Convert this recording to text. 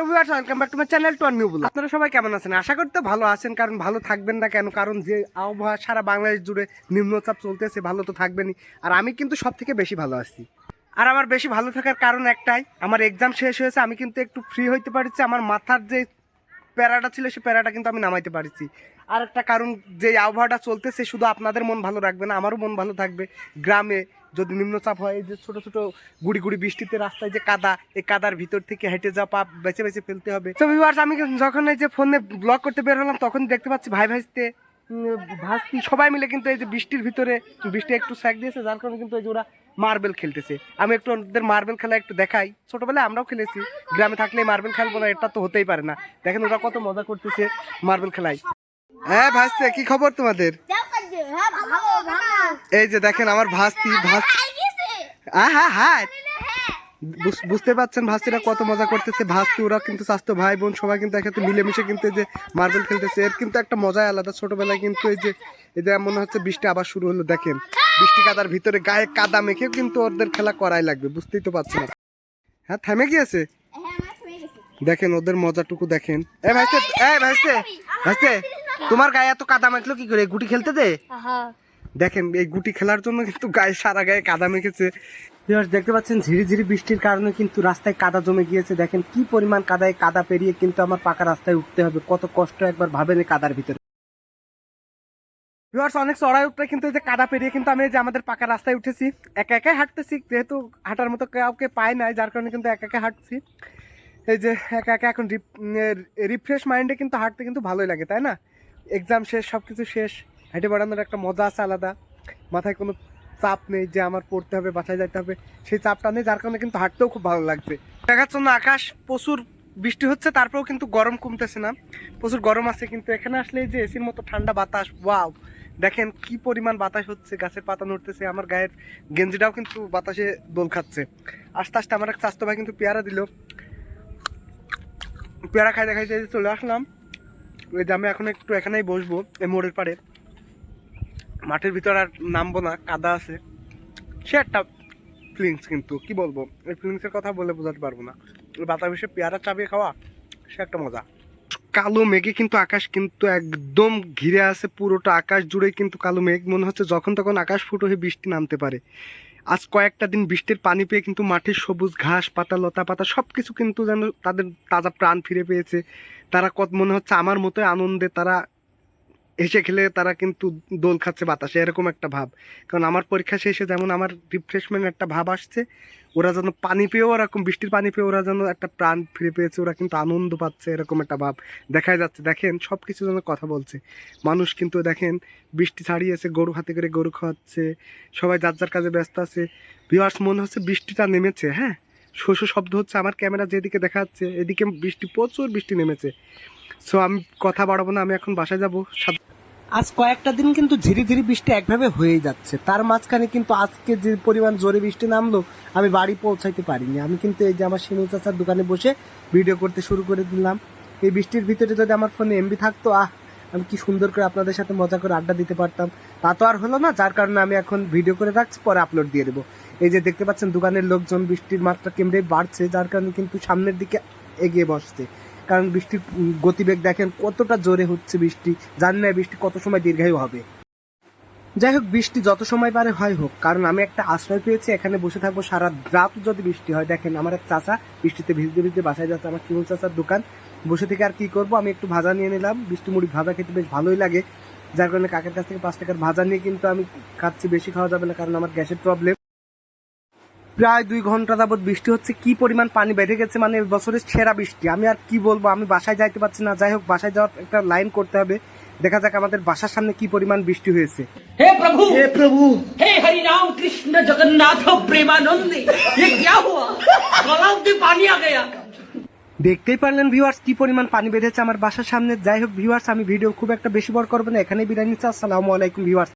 আপনারা সবাই কেমন আছেন? আশা করতে ভালো আছেন, কারণ ভালো থাকবেন না কেন? কারণ যে আবহাওয়া সারা বাংলাদেশ জুড়ে নিম্নচাপ চলতেছে, ভালো তো আর আমি কিন্তু সব থেকে বেশি ভালো আছি। আর আমার বেশি ভালো থাকার কারণ একটাই, আমার এক্সাম শেষ হয়েছে, আমি কিন্তু একটু ফ্রি হইতে পারছি, আমার মাথার যে প্যারাটা ছিল সেই প্যারাটা কিন্তু আমি নামাইতে পারছি। আর একটা কারণ, যে আবহাওয়াটা চলতেছে, শুধু আপনাদের মন ভালো রাখবে না, আমারও মন ভালো থাকবে। গ্রামে যদি নিম্নচাপ হয়, এই যে ছোট ছোট গুড়ি গুড়ি বৃষ্টিতে রাস্তায় যে কাদা, এই কাদার ভিতর থেকে হেঁটে যাওয়া পা বেছে বেছে ফেলতে হবে। তো ভিউয়ার্স আমি যখন এই যে ফোনে ব্লগ করতে বের হলাম, তখন দেখতে পাচ্ছি ভাই ভাইতে ভাস্তি সবাই মিলে কিন্তু এই যে বৃষ্টির ভিতরে, বৃষ্টি একটু স্যাক দিয়েছে, যার কারণে কিন্তু এই যে ওরা মার্বেল খেলতেছে। আমি একটু ওদের মার্বেল খেলা একটু দেখাই। ছোটবেলায় আমরাও খেলেছি, গ্রামে থাকলে মার্বেল খেলব না, এটা তো হতেই পারে না। দেখেন ওরা কত মজা করতেছে মার্বেল খেলায়। হ্যাঁ ভাসতে, কি খবর তোমাদের? এই যে দেখেন আমার ভাস্তি ভাস্তি হ্যাঁ হ্যাঁ বুঝতে পারছেন ভাস্তিরা কত মজা করতেছে। ভাস্তি, ওরা কিন্তু স্বাস্থ্য, ভাই, বোন সবাই কিন্তু একসাথে মিলেমিশে কিন্তু এই যে মার্বেল খেলতেছে। এর কিন্তু একটা মজাই আলাদা। ছোটবেলায় কিন্তু এই যে এই যে মনে হচ্ছে বৃষ্টি আবার শুরু হলো, দেখেন। বৃষ্টি কাদার ভিতরে গায়ে কাদা মেখেও কিন্তু ওদের খেলা করাই লাগবে, বুঝতেই তো পারছেন হ্যাঁ থেমে গিয়েছে? দেখেন ওদের মজাটুকু দেখেন। এ ভাইস্তে এ ভাইস্তে ভাইস্তে তোমার গায়ে এত কাদা মাখলো কি করে? গুটি খেলতে দে। দেখেন এই গুটি খেলার জন্য কিন্তু গায়ে সারা গায়ে কাদা মেখেছে। দেখতে পাচ্ছেন ঝিরি ঝিরি বৃষ্টির কারণে কিন্তু রাস্তায় কাদা জমে গিয়েছে। দেখেন কি পরিমাণ কাদায় কাদা পেরিয়ে কিন্তু আমার পাকা রাস্তায় উঠতে হবে। কত কষ্ট একবার ভাবেন কাদার ভিতরে। ভিউয়ার্স অনেক চড়াই উঠতে কিন্তু এই যে কাদা পেরিয়ে কিন্তু আমি এই যে আমাদের পাকা রাস্তায় উঠেছি। একা একাই হাঁটতেছি যেহেতু হাঁটার মতো কাউকে পাই নাই যার কারণে কিন্তু একা একা হাঁটছি। এই যে একা একা এখন রিফ্রেশ মাইন্ডে কিন্তু হাঁটতে কিন্তু ভালোই লাগে তাই না? এক্সাম শেষ সব কিছু শেষ। হেঁটে বেড়ানোর একটা মজা আছে আলাদা। মাথায় কোনো চাপ নেই যে আমার পড়তে হবে, বাসায় যাইতে হবে। সেই চাপটা নেই, যার কারণে কিন্তু হাঁটতেও খুব ভালো লাগছে। দেখার জন্য আকাশ, প্রচুর বৃষ্টি হচ্ছে, তারপরেও কিন্তু গরম কমতেছে না। প্রচুর গরম আছে, কিন্তু এখানে আসলে যে এসির মতো ঠান্ডা বাতাস, ওয়াও! দেখেন কি পরিমাণ বাতাস হচ্ছে, গাছের পাতা নড়তেছে, আমার গায়ের গেঞ্জিটাও কিন্তু বাতাসে দোল খাচ্ছে। আস্তে আস্তে আমার এক স্বাস্থ্য ভাই কিন্তু পেয়ারা দিল। পেয়ারা খাই দেখাইতে চলে আসলাম। ওই আমি এখন একটু এখানেই বসবো, এই মোড়ের পাড়ে। মাঠের ভিতর আর নামবো না, কাদা আছে। সে একটা ফিলিংস কিন্তু, কি বলব? এই ফিলিংসের কথা বলে বোঝাতে পারব না। বাতাবিসে পেয়ারা চাবিয়ে খাওয়া, সে একটা মজা। কালো মেঘে কিন্তু আকাশ কিন্তু একদম ঘিরে আছে, পুরোটা আকাশ জুড়ে কিন্তু কালো মেঘ। মনে হচ্ছে যখন তখন আকাশ ফুটো হয়ে বৃষ্টি নামতে পারে। আজ কয়েকটা দিন বৃষ্টির পানি পেয়ে কিন্তু মাঠের সবুজ ঘাস, পাতা, লতা পাতা সব কিছু কিন্তু যেন তাদের তাজা প্রাণ ফিরে পেয়েছে। তারা কত মনে হচ্ছে আমার মতোই আনন্দে তারা এসে খেলে তারা কিন্তু দোল খাচ্ছে বাতাসে, এরকম একটা ভাব। কারণ আমার পরীক্ষা শেষে যেমন আমার রিফ্রেশমেন্ট একটা ভাব আসছে ওরা যেন পানি পেয়েও এরকম বৃষ্টির পানি পেয়ে ওরা যেন একটা প্রাণ ফিরে পেয়েছে, ওরা কিন্তু আনন্দ পাচ্ছে, এরকম একটা ভাব দেখা যাচ্ছে। দেখেন সব কিছু যেন কথা বলছে। মানুষ কিন্তু দেখেন, বৃষ্টি ছাড়িয়েছে, গরু হাতে করে গরু খাওয়াচ্ছে, সবাই যার যার কাজে ব্যস্ত আছে। ভিউয়ার্স মনে হচ্ছে বৃষ্টিটা নেমেছে হ্যাঁ? শোষো শব্দ হচ্ছে, আমার ক্যামেরা যেদিকে দেখা যাচ্ছে, এদিকে বৃষ্টি, প্রচুর বৃষ্টি নেমেছে। সো আমি কথা বাড়াবো না, আমি এখন বাসায় যাব। আজ কয়েকটা দিন কিন্তু ঝিরি ঝিরি বৃষ্টি একভাবে হয়েই যাচ্ছে। তার মাঝখানে কিন্তু আজকে যে পরিমাণ জোরে বৃষ্টি নামলো, আমি বাড়ি পৌঁছাইতে পারিনি। আমি কিন্তু এই যে আমার শিমু চাচার দোকানে বসে ভিডিও করতে শুরু করে দিলাম। এই বৃষ্টির ভিতরে যদি আমার ফোনে এমবি থাকতো, আহ, আমি কি সুন্দর করে আপনাদের সাথে মজা করে আড্ডা দিতে পারতাম। তা তো আর হলো না, যার কারণে আমি এখন ভিডিও করে রাখছি, পরে আপলোড দিয়ে দেবো। এই যে দেখতে পাচ্ছেন, দোকানের লোকজন বৃষ্টির মাত্রা কেমড়ে বাড়ছে, যার কারণে কিন্তু সামনের দিকে এগিয়ে বসছে। কারণ বৃষ্টির গতিবেগ দেখেন কতটা জোরে হচ্ছে বৃষ্টি, জানি না বৃষ্টি কত সময় দীর্ঘায়ু হবে। যাই হোক, বৃষ্টি যত সময় পারে হয় হোক, কারণ আমি একটা আশ্রয় পেয়েছি, এখানে বসে থাকব সারা রাত যদি বৃষ্টি হয়। দেখেন আমার এক চাচা বৃষ্টিতে ভিজতে ভিজতে বাসায় যাচ্ছে, আমার কিমুল চাচার দোকান। বসে থেকে আর কি করব? আমি একটু ভাজা নিয়ে নিলাম। বৃষ্টি মুড়ি ভাজা খেতে বেশ ভালোই লাগে। যার কারণে কাকের কাছ থেকে পাঁচ টাকার ভাজা নিয়ে কিন্তু আমি খাচ্ছি, বেশি খাওয়া যাবে না, কারণ আমার গ্যাসের প্রবলেম। প্রায় দুই ঘন্টা যাবত বৃষ্টি হচ্ছে কি পরিমাণ পানি বেড়ে গেছে মানে এই বছরের সেরা বৃষ্টি আমি আর কি বলবো আমি বাসায় যাইতে পারছি না যাই হোক বাসায় যাওয়ার একটা লাইন করতে হবে দেখা যাক আমাদের বাসার সামনে কি পরিমাণ বৃষ্টি হয়েছে हे प्रभु হে প্রভু हे हरि राम कृष्ण जगन्नाथ प्रेमानंद ये क्या हुआ गलाव में पानी आ गया দেখতেই পারলেন ভিউয়ার্স কি পরিমাণ পানি বেঁধেছে আমার বাসার সামনে যাই হোক ভিউয়ার্স আমি ভিডিও খুব একটা বেশি বড় করবো না এখানেই বিদায় নিচ্ছি আসসালামু আলাইকুম ভিউয়ার্স